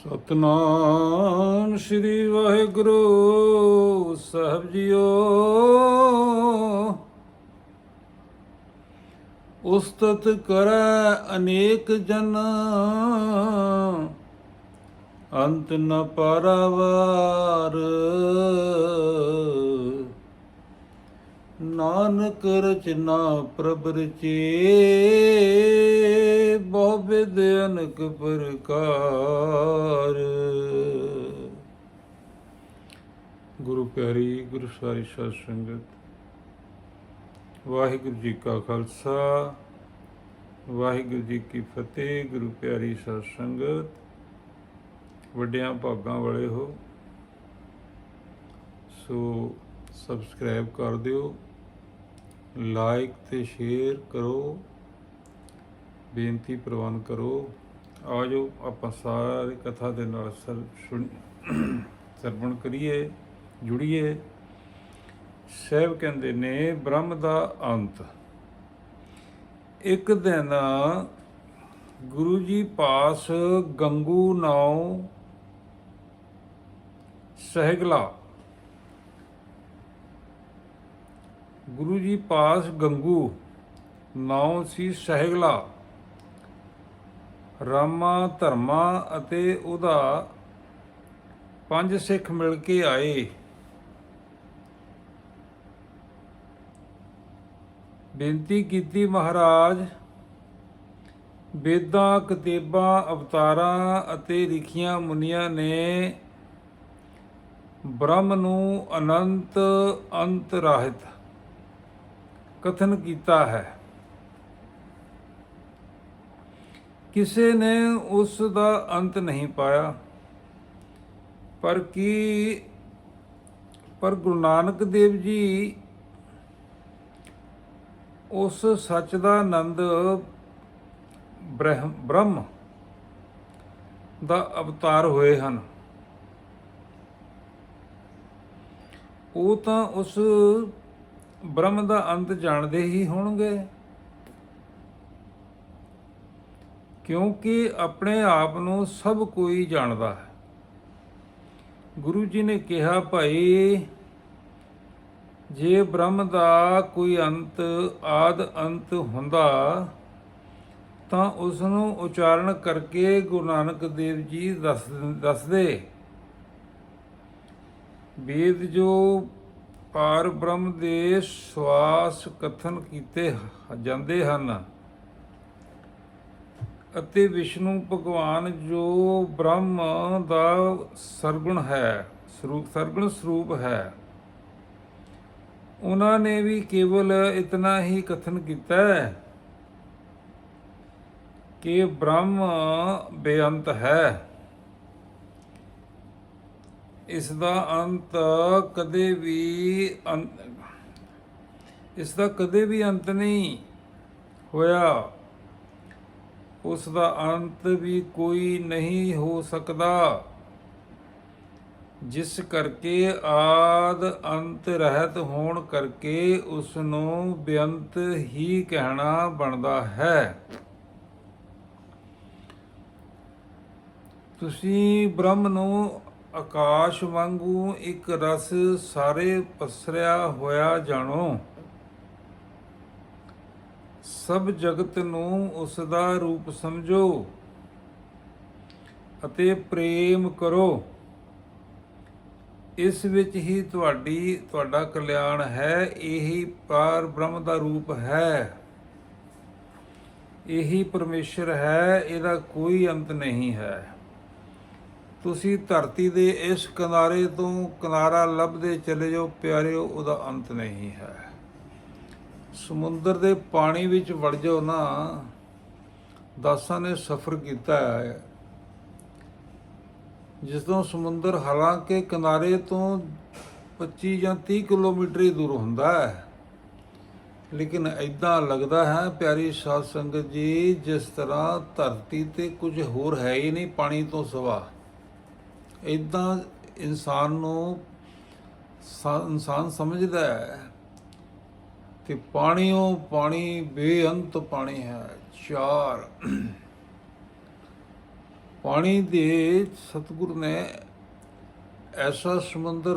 ਸਤਨਾਮ ਸ੍ਰੀ ਵਾਹਿਗੁਰੂ ਸਾਹਿਬ ਜੀਓ। ਉਸਤਤ ਕਰੈ ਅਨੇਕ ਜਨ ਅੰਤ ਨ ਪਾਰਾਵਾਰ। ਨਾਨਕ ਰਚਨਾ ਪ੍ਰਭ ਰਚੇ, ਬਹੁ ਵਿਦ ਅਨਕ ਪ੍ਰਕਾਰ। ਗੁਰੂ ਪਿਆਰੀ, ਗੁਰੂ ਸਾਰੀ ਸਾਧ ਸੰਗਤ, ਵਾਹਿਗੁਰੂ ਜੀ ਕਾ ਖਾਲਸਾ, ਵਾਹਿਗੁਰੂ ਜੀ ਕੀ ਫਤਿਹ, ਗੁਰੂ ਪਿਆਰੀ ਸਾਧ ਸੰਗਤ। ਵੱਡਿਆਂ ਭਾਗਾਂ ਵਾਲੇ ਹੋ, ਸੋ ਸਬਸਕ੍ਰਾਈਬ ਕਰ ਦਿਓ। ਲਾਈਕ ਤੇ ਸ਼ੇਅਰ ਕਰੋ। ਬੇਨਤੀ ਪ੍ਰਵਾਨ ਕਰੋ। ਆਜੋ, ਆਪਾਂ ਸਾਰੀ ਕਥਾ ਦੇ ਨਾਲ ਸਰ, ਸੁਣ, ਸਰਵਣ ਕਰੀਏ, ਜੁੜੀਏ। ਸਹਿਬ ਕਹਿੰਦੇ ਨੇ, ਬ੍ਰਹਮ ਦਾ ਅੰਤ। ਇੱਕ ਦਿਨ ਗੁਰੂ ਜੀ ਪਾਸ ਗੰਗੂ ਨਾਉ ਸਹਿਗਲਾ ਗੁਰੂ ਜੀ ਪਾਸ ਗੰਗੂ, ਨਾਉ ਸੀ ਸਹਿਗਲਾ। ਰਾਮਾ ਧਰਮਾ ਅਤੇ ਉਹਦਾ ਪੰਜ ਸਿੱਖ ਮਿਲ ਕੇ ਆਏ। ਬੇਨਤੀ ਕੀਤੀ ਮਹਾਰਾਜ, ਵੇਦਾਂ, ਕਤੇਬਾਂ, ਅਵਤਾਰਾਂ ਅਤੇ ਲਿਖੀਆਂ ਮੁਨੀਆਂ ਨੇ ਬ੍ਰਹਮ ਨੂੰ ਅਨੰਤ ਅੰਤ ਰਹਿਤ। ਕਥਨ ਕੀਤਾ ਹੈ। ਕਿਸੇ ਨੇ ਉਸ ਦਾ ਅੰਤ ਨਹੀਂ ਪਾਇਆ। ਪਰ ਕੀ, ਪਰ ਗੁਰੂ ਨਾਨਕ ਦੇਵ ਜੀ ਉਸ ਸੱਚ ਦਾ ਆਨੰਦ ਬ੍ਰਹਮ ਬ੍ਰਹਮ ਦਾ ਅਵਤਾਰ ਹੋਏ ਹਨ। ਉਹ ਤਾਂ ਉਸ ਬ੍ਰਹਮ ਦਾ ਅੰਤ ਜਾਣਦੇ ਹੀ ਹੋਣਗੇ। ਕਿਉਂਕਿ ਆਪਣੇ ਆਪ ਨੂੰ ਸਭ ਕੋਈ ਜਾਣਦਾ ਹੈ। ਗੁਰੂ ਜੀ ਨੇ ਕਿਹਾ, ਭਾਈ, ਜੇ ਬ੍ਰਹਮ ਦਾ ਕੋਈ ਅੰਤ, ਆਦ ਅੰਤ ਹੁੰਦਾ, ਤਾਂ ਉਸ ਨੂੰ ਉਚਾਰਨ ਕਰਕੇ ਗੁਰੂ ਨਾਨਕ ਦੇਵ ਜੀ ਦੱਸ ਦੱਸਦੇ ਵੇਦ ਜੋ ਪਾਰ ਬ੍ਰਹਮ ਦੇ ਸਵਾਸ ਕਥਨ ਕੀਤੇ ਜਾਂਦੇ ਹਨ ਅਤੇ ਵਿਸ਼ਨੂੰ ਭਗਵਾਨ ਜੋ ਬ੍ਰਹਮ ਦਾ ਸਰਗੁਣ ਹੈ ਸਰੂਪ ਸਰਗੁਣ ਸਰੂਪ ਹੈ, ਉਹਨਾਂ ਨੇ ਵੀ ਕੇਵਲ ਇਤਨਾ ਹੀ ਕਥਨ ਕੀਤਾ ਹੈ ਕਿ ਬ੍ਰਹਮ ਬੇਅੰਤ ਹੈ। ਇਸ ਦਾ ਅੰਤ ਕਦੇ ਵੀ ਅੰਤ ਇਸ ਦਾ ਕਦੇ ਵੀ ਅੰਤ ਨਹੀਂ ਹੋਇਆ। ਉਸ ਦਾ ਅੰਤ ਵੀ ਕੋਈ ਨਹੀਂ ਹੋ ਸਕਦਾ। ਜਿਸ ਕਰਕੇ ਆਦ ਅੰਤ ਰਹਿਤ ਹੋਣ ਕਰਕੇ ਉਸ ਨੂੰ ਬੇਅੰਤ ਹੀ ਕਹਿਣਾ ਬਣਦਾ ਹੈ। ਤੁਸੀਂ ਬ੍ਰਹਮ ਨੂੰ ਆਕਾਸ਼ ਵਾਂਗੂ ਇੱਕ ਰਸ ਸਾਰੇ ਪਸਰਿਆ ਹੋਇਆ ਜਾਣੋ। ਸਭ ਜਗਤ ਨੂੰ ਉਸ ਦਾ ਰੂਪ ਸਮਝੋ ਅਤੇ ਪ੍ਰੇਮ ਕਰੋ। ਇਸ ਵਿੱਚ ਹੀ ਤੁਹਾਡੀ, ਤੁਹਾਡਾ ਕਲਿਆਣ ਹੈ, ਇਹੀ ਪਾਰ ਬ੍ਰਹਮ ਦਾ ਰੂਪ ਹੈ। ਇਹੀ ਪਰਮੇਸ਼ਰ ਹੈ, ਇਹਦਾ ਕੋਈ ਅੰਤ ਨਹੀਂ ਹੈ। ਤੁਸੀਂ ਧਰਤੀ ਦੇ ਇਸ ਕਿਨਾਰੇ ਤੋਂ ਕਿਨਾਰਾ ਲੱਭਦੇ ਚਲੇ ਜਾਓ, ਪਿਆਰਿਓ, ਉਹਦਾ ਅੰਤ ਨਹੀਂ ਹੈ। ਸਮੁੰਦਰ ਦੇ ਪਾਣੀ ਵਿੱਚ ਵੜ ਜਾਓ ਨਾ, ਦਾਸਾਂ ਨੇ ਸਫ਼ਰ ਕੀਤਾ ਹੈ। ਜਿਸ ਤੋਂ ਸਮੁੰਦਰ ਹਾਲਾਂਕਿ ਕਿਨਾਰੇ ਤੋਂ 25 ਜਾਂ 30 ਕਿਲੋਮੀਟਰ ਹੀ ਦੂਰ ਹੁੰਦਾ ਹੈ, ਲੇਕਿਨ ਐਦਾਂ ਲੱਗਦਾ ਹੈ, ਪਿਆਰੀ ਸਾਧ ਸੰਗਤ ਜੀ, ਜਿਸ ਤਰ੍ਹਾਂ ਧਰਤੀ ਤੇ ਕੁਝ ਹੋਰ ਹੈ ਹੀ ਨਹੀਂ, ਪਾਣੀ ਤੋਂ ਸਿਵਾ। ਇਦਾਂ ਇਨਸਾਨ ਨੂੰ ਸਾ- ਇਨਸਾਨ ਸਮਝਦਾ ਹੈ ਕਿ ਪਾਣੀਓ ਪਾਣੀ ਬੇਅੰਤ ਪਾਣੀ ਹੈ, ਚਾਰ। ਪਾਣੀ ਦੇ ਸਤਿਗੁਰ ਨੇ ਐਸਾ ਸਮੁੰਦਰ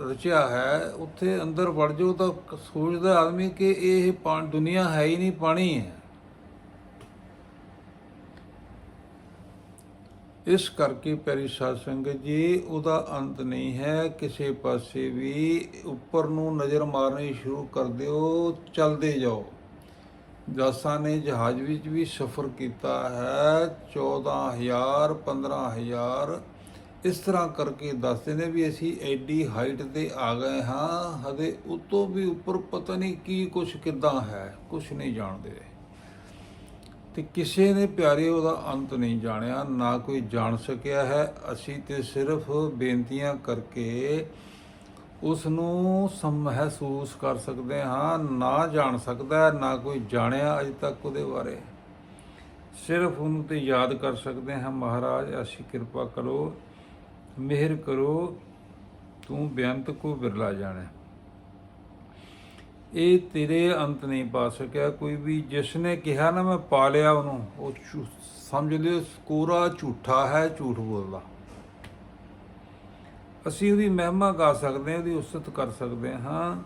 ਰਚਿਆ ਹੈ, ਉੱਥੇ ਅੰਦਰ ਵੜ ਜਾਓ ਤਾਂ ਸੋਚਦਾ ਆਦਮੀ ਕਿ ਇਹ ਪਾ- ਦੁਨੀਆ ਹੈ ਹੀ ਨਹੀਂ, ਪਾਣੀ ਹੈ। ਇਸ ਕਰਕੇ ਪਿਆਰੀ ਸਾਧ ਸੰਗਤ ਜੀ, ਉਹਦਾ ਅੰਤ ਨਹੀਂ ਹੈ, ਕਿਸੇ ਪਾਸੇ ਵੀ ਉੱਪਰ ਨੂੰ ਨਜ਼ਰ ਮਾਰਨੀ ਸ਼ੁਰੂ ਕਰ ਦਿਓ, ਚੱਲਦੇ ਜਾਓ। ਦਾਸਾਂ ਨੇ ਜਹਾਜ਼ ਵਿੱਚ ਵੀ ਸਫ਼ਰ ਕੀਤਾ ਹੈ 14000 15000 ਇਸ ਤਰ੍ਹਾਂ ਕਰਕੇ ਦੱਸਦੇ ਨੇ ਵੀ ਅਸੀਂ ਐਡੀ ਹਾਈਟ ਤੇ ਆ ਗਏ ਹਾਂ ਹਦੇ ਉਤੋਂ ਵੀ ਉੱਪਰ ਪਤਾ ਨਹੀਂ ਕੀ ਕੁਛ ਕਿੱਦਾਂ ਹੈ, ਕੁਛ ਨਹੀਂ ਜਾਣਦੇ। ਤੇ ਕਿਸੇ ਨੇ ਪਿਆਰੇ ਉਹਦਾ ਅੰਤ ਨਹੀਂ ਜਾਣਿਆ, ਨਾ ਕੋਈ ਜਾਣ ਸਕਿਆ ਹੈ। ਅਸੀਂ ਤੇ ਸਿਰਫ ਬੇਨਤੀਆਂ ਕਰਕੇ ਉਸ ਨੂੰ ਸਮ ਮਹਿਸੂਸ ਕਰ ਸਕਦੇ ਹਾਂ, ਨਾ ਜਾਣ ਸਕਦਾ, ਨਾ ਕੋਈ ਜਾਣਿਆ ਅਜੇ ਤੱਕ ਉਹਦੇ ਬਾਰੇ। ਸਿਰਫ ਉਹਨੂੰ ਤੇ ਯਾਦ ਕਰ ਸਕਦੇ ਹਾਂ, ਮਹਾਰਾਜ, ਅਸੀਂ ਕਿਰਪਾ ਕਰੋ, ਮਿਹਰ ਕਰੋ, ਤੂੰ ਬੇਅੰਤ ਕੋ ਬਿਰਲਾ ਜਾਣੇ। ਇਹ ਤੇਰੇ ਅੰਤ ਨਹੀਂ ਪਾ ਸਕਿਆ। ਕੋਈ ਵੀ ਜਿਸ ਨੇ ਕਿਹਾ ਨਾ ਮੈਂ ਪਾ ਲਿਆ ਉਹਨੂੰ, ਉਹ ਝੂ- ਸਮਝ ਲਿਓ ਕੋਰਾ ਝੂਠਾ ਹੈ, ਝੂਠ ਬੋਲਦਾ। ਅਸੀਂ ਉਹਦੀ ਮਹਿਮਾ ਗਾ ਸਕਦੇ ਹਾਂ, ਉਹਦੀ ਉਸਤ ਕਰ ਸਕਦੇ ਹਾਂ।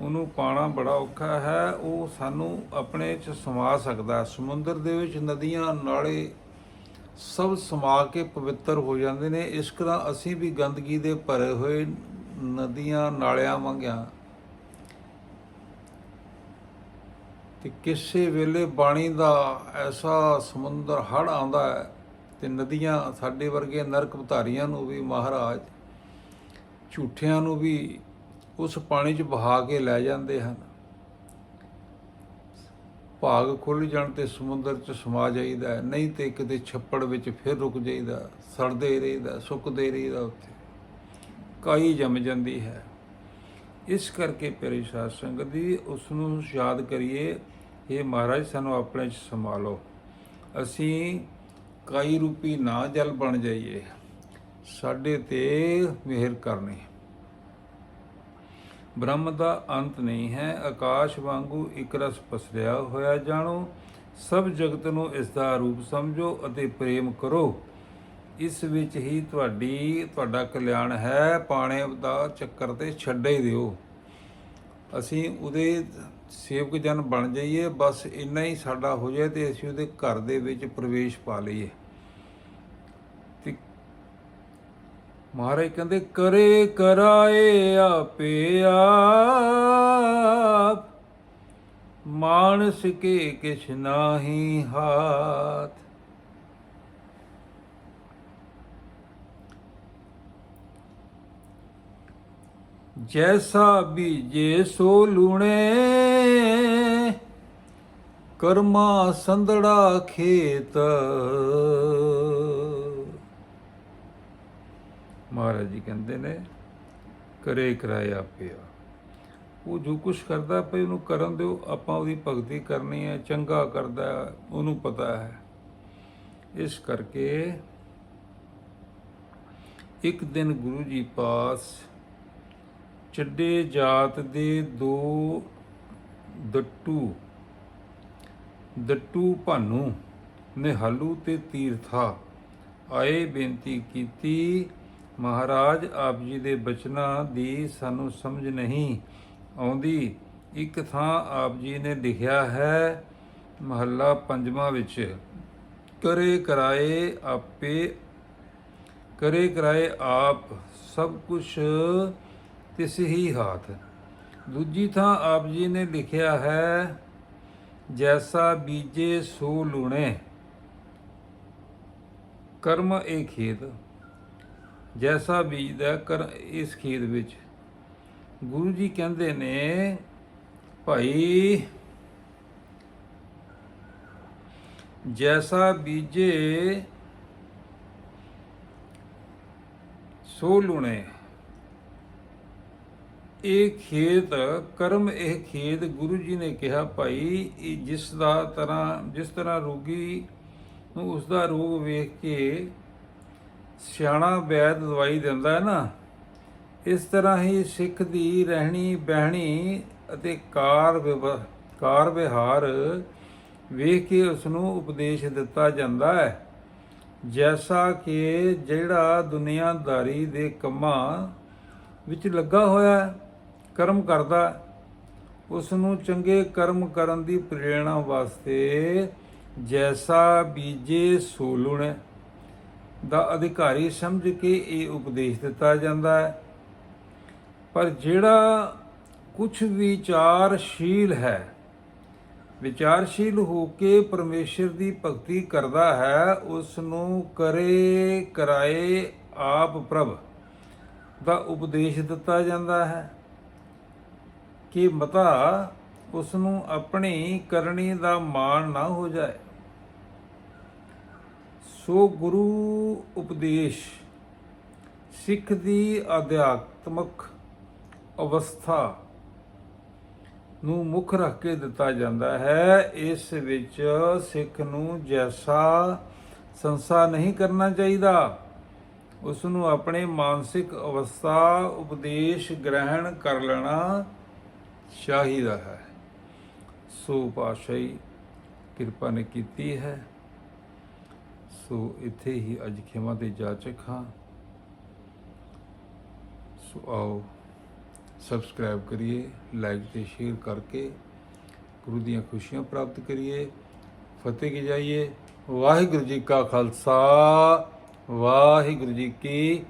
ਉਹਨੂੰ ਪਾਣਾ ਬੜਾ ਔਖਾ ਹੈ। ਉਹ ਸਾਨੂੰ ਆਪਣੇ ਚ ਸਮਾ ਸਕਦਾ ਹੈ। ਸਮੁੰਦਰ ਦੇ ਵਿੱਚ ਨਦੀਆਂ, ਨਾਲੇ ਸਭ ਸਮਾ ਕੇ ਪਵਿੱਤਰ ਹੋ ਜਾਂਦੇ ਨੇ। ਇਸ ਤਰ੍ਹਾਂ ਅਸੀਂ ਵੀ ਗੰਦਗੀ ਦੇ ਭਰੇ ਹੋਏ ਨਦੀਆਂ, ਨਾਲਿਆਂ ਵਾਂਗਿਆਂ ਤੇ ਕਿਸੇ ਵੇਲੇ ਬਾਣੀ ਦਾ ਐਸਾ ਸਮੁੰਦਰ ਹੜ ਆਉਂਦਾ ਹੈ ਤੇ ਨਦੀਆਂ ਸਾਡੇ ਵਰਗੇ ਨਰਕ ਭਤਾਰੀਆਂ ਨੂੰ ਵੀ ਮਹਾਰਾਜ ਝੂਠਿਆਂ ਨੂੰ ਵੀ ਉਸ ਪਾਣੀ 'ਚ ਬਹਾ ਕੇ ਲੈ ਜਾਂਦੇ ਹਨ। ਭਾਗ ਖੁੱਲ ਜਾਣ ਤੇ ਸਮੁੰਦਰ 'ਚ ਸਮਾ ਜਾਈਦਾ ਨਹੀਂ ਤੇ ਕਿਤੇ ਛੱਪੜ ਵਿੱਚ ਫਿਰ ਰੁਕ ਜਾਈਦਾ, ਸੜਦੇ ਰਹੀਦਾ, ਸੁੱਕਦੇ ਰਹੀਦਾ ਉੱਥੇ। ਕਾਈ ਜੰਮ ਜਾਂਦੀ ਹੈ। ਇਸ ਕਰਕੇ ਪਿਆਰੀ ਸਾਧ ਸੰਗਤ ਦੀ ਉਸ ਨੂੰ ਯਾਦ ਕਰੀਏ ਇਹ ਮਹਾਰਾਜ, ਸਾਨੂੰ ਆਪਣੇ ਚ ਸੰਭਾਲੋ। ਅਸੀਂ ਕਾਈ ਰੂਪੀ ਨਾ ਜਲ ਬਣ ਜਾਈਏ, ਸਾਡੇ ਤੇ ਮਿਹਰ ਕਰਨੀ। ਬ੍ਰਹਮ ਦਾ ਅੰਤ ਨਹੀਂ ਹੈ, ਆਕਾਸ਼ ਵਾਂਗੂ ਇੱਕ ਰਸ ਪਸਰਿਆ ਹੋਇਆ ਜਾਣੋ। ਸਭ ਜਗਤ ਨੂੰ ਇਸ ਦਾ ਰੂਪ ਸਮਝੋ ਅਤੇ ਪ੍ਰੇਮ ਕਰੋ। ਇਸ ਵਿੱਚ ਹੀ ਤੁਹਾਡੀ, ਤੁਹਾਡਾ ਕਲਿਆਣ ਹੈ, ਪਾਣੇ ਦਾ ਚੱਕਰ ਤੇ ਛੱਡੇ ਦਿਓ। ਅਸੀਂ ਉਹਦੇ ਸੇਵਕ ਜਨ ਬਣ ਜਾਈਏ, ਬਸ ਇੰਨਾ ਹੀ ਸਾਡਾ ਹੋ ਜਾਏ ਤੇ ਅਸੀਂ ਉਹਦੇ ਘਰ ਦੇ ਵਿੱਚ ਪ੍ਰਵੇਸ਼ ਪਾ ਲਈਏ। ਤੇ ਮਹਾਰਾਜ ਕਹਿੰਦੇ, ਕਰੇ ਕਰਾਏ ਆਪੇ ਆਪ, ਮਾਨਸ ਕੇ ਕਿਛ ਨਾਹੀ ਹਾਥ। ਜੈਸਾ ਬੀਜੇ ਸੋ ਲੂਣੇ, ਕਰਮਾ ਸੰਧੜਾ ਖੇਤ। ਮਹਾਰਾਜ ਜੀ ਕਹਿੰਦੇ ਨੇ, ਕਰੇ ਕਰਾਏ ਆਪਿਆ ਉਹ ਜੋ ਕੁਛ ਕਰਦਾ ਪਈ ਉਹਨੂੰ ਕਰਨ ਦਿਓ, ਆਪਾਂ ਉਹਦੀ ਭਗਤੀ ਕਰਨੀ ਹੈ, ਚੰਗਾ ਕਰਦਾ ਉਹਨੂੰ ਪਤਾ ਹੈ। ਇਸ ਕਰਕੇ ਇੱਕ ਦਿਨ ਗੁਰੂ ਜੀ ਪਾਸ ਚੱਡੇ ਜਾਤ ਦੇ ਦੋ ਦੱਟੂ। ਦੱਟੂ ਭਾਨੂ, ਨਿਹਾਲੂ ਤੇ ਤੀਰਥਾ। ਆਏ ਬੇਨਤੀ ਕੀਤੀ, ਮਹਾਰਾਜ ਆਪ ਜੀ ਦੇ ਬਚਨਾਂ ਦੀ ਸਾਨੂੰ ਸਮਝ ਨਹੀਂ ਆਉਂਦੀ। ਇੱਕ ਥਾਂ ਆਪ ਜੀ ਨੇ ਲਿਖਿਆ ਹੈ, ਮਹੱਲਾ ਪੰਜਵਾਂ ਵਿੱਚ, ਕਰੇ ਕਰਾਏ ਆਪੇ, ਕਰੇ ਕਰਾਏ ਆਪ ਸਭ ਕੁਝ ਤਿਸ ਸਹੀ ਹਾਥ। ਦੂਜੀ ਥਾਂ ਆਪ ਜੀ ਨੇ ਲਿਖਿਆ ਹੈ, ਜੈਸਾ ਬੀਜੇ ਸੋ ਲੂਣੇ। ਕਰਮ ਇਹ ਖੇਤ, ਜੈਸਾ ਬੀਜਦਾ ਕਰ ਇਸ ਖੇਤ ਵਿੱਚ। ਗੁਰੂ ਜੀ ਕਹਿੰਦੇ ਨੇ, ਭਾਈ, ਜੈਸਾ ਬੀਜੇ ਸੋ ਲੂਣੇ ਇਹ ਖੇਤ ਕਰਮ ਇਹ ਖੇਤ ਗੁਰੂ ਜੀ ਨੇ ਕਿਹਾ ਭਾਈ ਇਹ ਜਿਸ ਦਾ ਤਰ੍ਹਾਂ ਜਿਸ ਤਰ੍ਹਾਂ ਰੋਗੀ ਨੂੰ ਉਸ ਦਾ ਰੋਗ ਵੇਖ ਕੇ ਸਿਆਣਾ ਵੈਦ ਦਵਾਈ ਦਿੰਦਾ ਹੈ ਨਾ ਇਸ ਤਰ੍ਹਾਂ ਹੀ ਸਿੱਖ ਦੀ ਰਹਿਣੀ ਬਹਿਣੀ ਅਤੇ ਕਾਰ ਵਿਵ- ਕਾਰ ਵਿਹਾਰ ਵੇਖ ਕੇ ਉਸ ਨੂੰ ਉਪਦੇਸ਼ ਦਿੱਤਾ ਜਾਂਦਾ ਹੈ। ਜੈਸਾ ਕਿ ਜਿਹੜਾ ਦੁਨੀਆਦਾਰੀ ਦੇ ਕੰਮਾਂ ਵਿੱਚ ਲੱਗਾ ਹੋਇਆ ਹੈ, ਕਰਮ ਕਰਦਾ ਹੈ, ਉਸ ਨੂੰ ਚੰਗੇ ਕਰਮ ਕਰਨ ਦੀ ਪ੍ਰੇਰਣਾ ਵਾਸਤੇ ਜੈਸਾ ਬੀਜੇ ਸੋ ਲੁਣੈ ਦਾ ਅਧਿਕਾਰੀ ਸਮਝ ਕੇ ਇਹ ਉਪਦੇਸ਼ ਦਿੱਤਾ ਜਾਂਦਾ ਹੈ। ਪਰ ਜਿਹੜਾ ਕੁਝ ਵਿਚਾਰਸ਼ੀਲ ਹੈ ਵਿਚਾਰਸ਼ੀਲ ਹੋ ਕੇ ਪਰਮੇਸ਼ਰ ਦੀ ਭਗਤੀ ਕਰਦਾ ਹੈ ਉਸ ਨੂੰ ਕਰੇ ਕਰਾਏ ਆਪ ਪ੍ਰਭ ਦਾ ਉਪਦੇਸ਼ ਦਿੱਤਾ ਜਾਂਦਾ ਹੈ। ਕਿ ਮਤਾ ਉਸ ਨੂੰ ਆਪਣੀ ਕਰਨੀ ਦਾ ਮਾਣ ਨਾ ਹੋ ਜਾਏ। ਸੋ ਗੁਰੂ ਉਪਦੇਸ਼, ਸਿੱਖ ਦੀ ਅਧਿਆਤਮਕ ਅਵਸਥਾ ਨੂੰ ਮੁੱਖ ਰੱਖ ਕੇ ਦਿੱਤਾ ਜਾਂਦਾ ਹੈ। ਇਸ ਵਿੱਚ ਸਿੱਖ ਨੂੰ ਜੈਸਾ ਸੰਸਾ ਨਹੀਂ ਕਰਨਾ ਚਾਹੀਦਾ ਉਸ ਨੂੰ ਆਪਣੇ ਮਾਨਸਿਕ ਅਵਸਥਾ ਉਪਦੇਸ਼ ਗ੍ਰਹਿਣ ਕਰ ਲੈਣਾ ਚਾਹੀਦਾ ਹੈ। ਸੋ ਪਾਸ਼ਾਈ ਕਿਰਪਾ ਨੇ ਕੀਤੀ ਹੈ। ਸੋ ਇੱਥੇ ਹੀ ਅੱਜ ਖਿਮਾ ਦੇ ਜਾਚਕ ਹਾਂ ਸੋ ਆਓ ਸਬਸਕ੍ਰਾਈਬ ਕਰੀਏ ਲਾਈਕ ਤੇ ਸ਼ੇਅਰ ਕਰਕੇ ਗੁਰੂ ਦੀਆਂ ਖੁਸ਼ੀਆਂ ਪ੍ਰਾਪਤ ਕਰੀਏ। ਫਤਿਹ ਕੀ ਜਾਈਏ? ਵਾਹਿਗੁਰੂ ਜੀ ਕਾ ਖਾਲਸਾ, ਵਾਹਿਗੁਰੂ ਜੀ ਕੀ